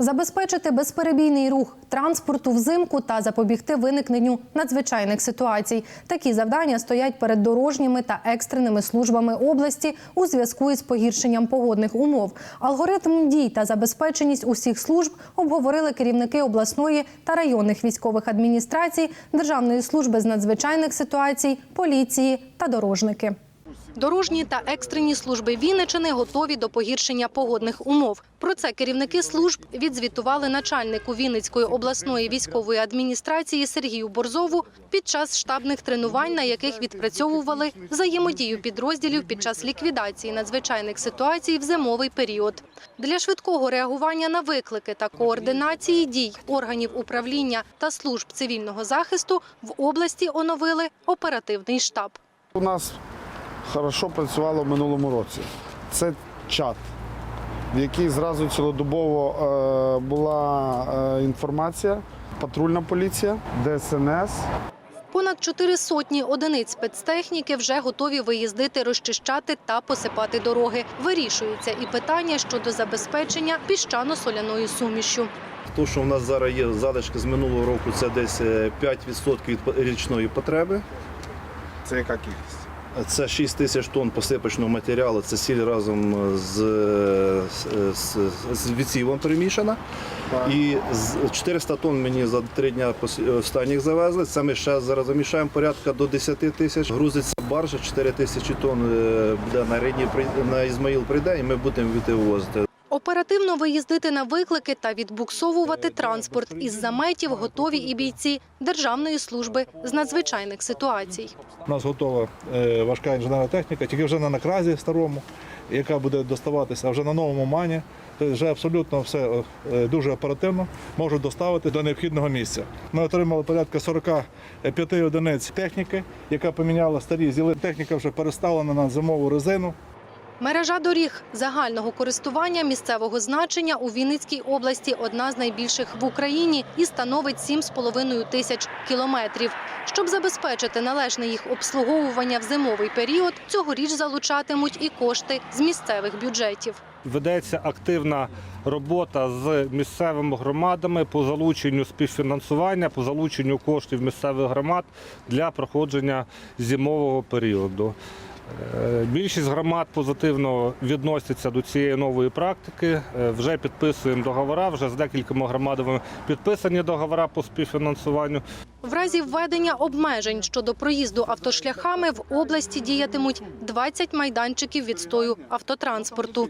Забезпечити безперебійний рух транспорту взимку та запобігти виникненню надзвичайних ситуацій. Такі завдання стоять перед дорожніми та екстреними службами області у зв'язку із погіршенням погодних умов. Алгоритм дій та забезпеченість усіх служб обговорили керівники обласної та районних військових адміністрацій, Державної служби з надзвичайних ситуацій, поліції та дорожники. Дорожні та екстрені служби Вінничини готові до погіршення погодних умов. Про це керівники служб відзвітували начальнику Вінницької обласної військової адміністрації Сергію Борзову під час штабних тренувань, на яких відпрацьовували взаємодію підрозділів під час ліквідації надзвичайних ситуацій в зимовий період. Для швидкого реагування на виклики та координації дій органів управління та служб цивільного захисту в області оновили оперативний штаб. У нас хорошо працювало в минулому році. Це чат, в якій зразу цілодобово е, була е, інформація, патрульна поліція, ДСНС. Понад чотири сотні одиниць спецтехніки вже готові виїздити, розчищати та посипати дороги. Вирішується і питання щодо забезпечення піщано-соляною сумішю. То, що в нас зараз є залишки з минулого року, це десь е, 5% від річної потреби. Це яка кількість? Це 6 тисяч тонн посипочного матеріалу, це сіль разом з, з, з, з відсівом перемішана. І 400 тонн мені за три дні останніх завезли. Це ми ще зараз замішаємо порядка до 10 тисяч. Грузиться баржа, 4 тисячі тонн е, буде на рідні на Ізмаїл прийде, і ми будемо відвозити. Оперативно виїздити на виклики та відбуксовувати транспорт із заметів готові і бійці Державної служби з надзвичайних ситуацій. У нас готова е, важка інженерна техніка, тільки вже не на кразі старому, яка буде доставатися, а вже на новому мані. Тобто вже абсолютно все е, дуже оперативно можуть доставити до необхідного місця. Ми отримали порядка 45 одиниць техніки, яка поміняла старі зіли. Техніка вже переставлена на зимову резину. Мережа доріг загального користування місцевого значення у Вінницькій області одна з найбільших в Україні і становить 7,5 тисяч кілометрів. Щоб забезпечити належне їх обслуговування в зимовий період, цьогоріч залучатимуть і кошти з місцевих бюджетів. Ведеться активна робота з місцевими громадами по залученню співфінансування, по залученню коштів місцевих громад для проходження зимового періоду. Е, Більшість громад позитивно відносяться до цієї нової практики. Е, Вже підписуємо договора. вже з декількома громадами підписані договора по співфінансуванню. В разі введення обмежень щодо проїзду автошляхами в області діятимуть 20 майданчиків відстою автотранспорту.